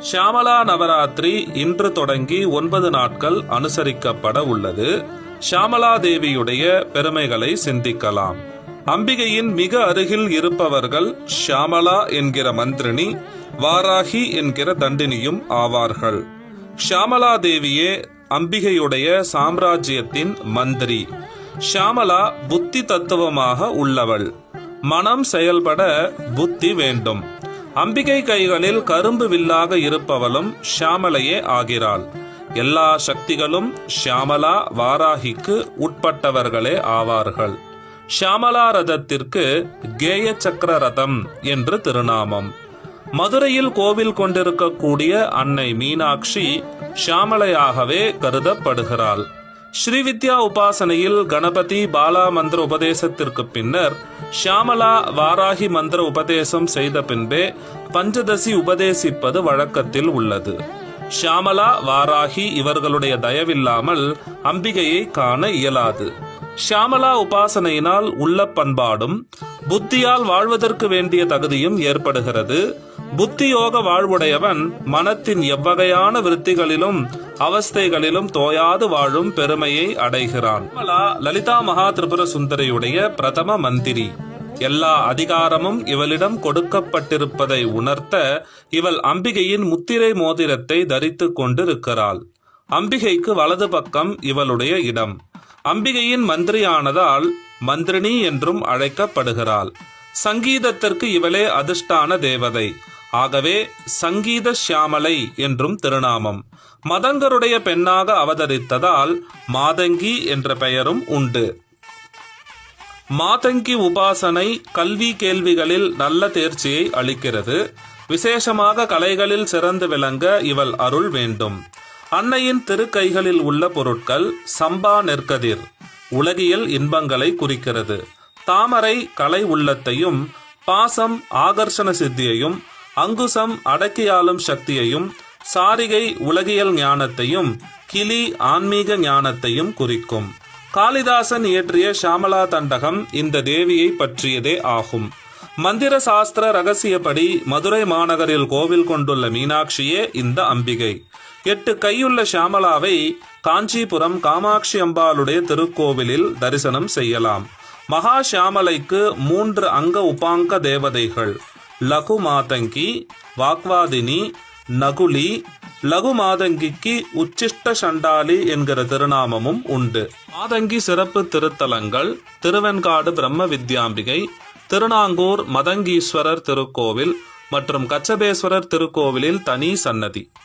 ஷியாமலா நவராத்திரி இன்று தொடங்கி ஒன்பது நாட்கள் அனுசரிக்கப்பட உள்ளது. ஷியாமலா தேவியுடைய பெருமைகளை சிந்திக்கலாம். அம்பிகையின் மிக அருகில் இருப்பவர்கள் ஷியாமலா என்கிற மந்திரினி வாராகி என்கிற தண்டினியும் ஆவார்கள். ஷியாமலா தேவியே அம்பிகையுடைய சாம்ராஜ்யத்தின் மந்திரி. ஷியாமலா புத்தி தத்துவமாக உள்ளவள். மனம் செயல்பட புத்தி வேண்டும். அம்பிகை கைகளில் கரும்பு வில்லாக இருப்பவளும் ஷியாமலையே ஆகிறாள். எல்லா சக்திகளும் ஷியாமலா வாராகிக்கு உட்பட்டவர்களே ஆவார்கள். ஷியாமலா ரதத்திற்கு கேய சக்கர ரதம் என்று திருநாமம். மதுரையில் கோவில் கொண்டிருக்கக்கூடிய அன்னை மீனாட்சி ஷியாமலையாகவே கருதப்படுகிறாள். ஸ்ரீவித்யா உபாசனையில் கணபதி பாலா மந்திர உபதேசத்திற்கு பின்னர் ஷியாமலா வாராகி மந்திர உபதேசம் செய்த பின்பே பஞ்சதசி உபதேசிப்பது வழக்கத்தில் உள்ளது. ஷியாமலா வாராகி இவர்களுடைய தயவில்லாமல் அம்பிகையை காண இயலாது. ஷியாமலா உபாசனையினால் உள்ள பண்பாடும் புத்தியால் வாழ்வதற்கு வேண்டிய தகுதியும் ஏற்படுகிறது. புத்தியோக வாழ்வுடையவன் மனத்தின் எவ்வகையான விருத்திகளிலும் அவஸ்தைகளிலும் தோயாது வாழும் பெருமையை அடைகிறான். லலிதா மகா திரிபுர சுந்தரியுடைய பிரதம மந்திரி. எல்லா அதிகாரமும் இவளிடம் கொடுக்கப்பட்டிருப்பதை உணர்த்த இவள் அம்பிகையின் முத்திரை மோதிரத்தை தரித்து கொண்டிருக்கிறாள். அம்பிகைக்கு வலது பக்கம் இவளுடைய இடம். அம்பிகையின் மந்திரியானதால் மந்திரினி என்றும் அழைக்கப்படுகிறாள். சங்கீதத்திற்கு இவளே அதிர்ஷ்டான தேவதை. ஆகவே சங்கீத சியாமலை என்றும் திருநாமம். மதங்கருடைய பெண்ணாக அவதரித்ததால் மாதங்கி என்ற பெயரும் உண்டு. மாதங்கி உபாசனை கல்வி கேள்விகளில் நல்ல தேர்ச்சியை அளிக்கிறது. விசேஷமாக கலைகளில் சிறந்து விளங்க இவள் அருள் வேண்டும். அன்னையின் திருக்கைகளில் உள்ள பொருட்கள் சம்பா நெற்கதிர் உலகியல் இன்பங்களை குறிக்கிறது. தாமரை கலை உள்ளத்தையும் பாசம் ஆகர்ஷண சித்தியையும் அங்குசம் அடக்கியாளும் சக்தியையும் சாரிகை உலகியல் ஞானத்தையும் கிளி ஆன்மீக ஞானத்தையும் குறிக்கும். காளிதாசன் இயற்றிய ஷாமலா தண்டகம் இந்த தேவியை பற்றியதே ஆகும். மந்திர சாஸ்திர ரகசியப்படி மதுரை மாநகரில் கோவில் கொண்டுள்ள மீனாட்சியே இந்த அம்பிகை. எட்டு கையுள்ள ஷியாமலாவை காஞ்சிபுரம் காமாட்சி அம்பாளுடைய திருக்கோவிலில் தரிசனம் செய்யலாம். மகா ஷியாமலைக்கு மூன்று அங்க உபாங்க தேவதைகள். லகு மாதங்கி வாக்வாதினி நகுலி லகு மாதங்கிக்கு உச்சிஷ்ட சண்டாலி என்கிற திருநாமமும் உண்டு. மாதங்கி சிறப்பு திருத்தலங்கள் திருவெண்காடு பிரம்ம வித்யாம்பிகை திருநாங்கூர் மதங்கீஸ்வரர் திருக்கோவில் மற்றும் கச்சபேஸ்வரர் திருக்கோவிலில் தனி சன்னதி.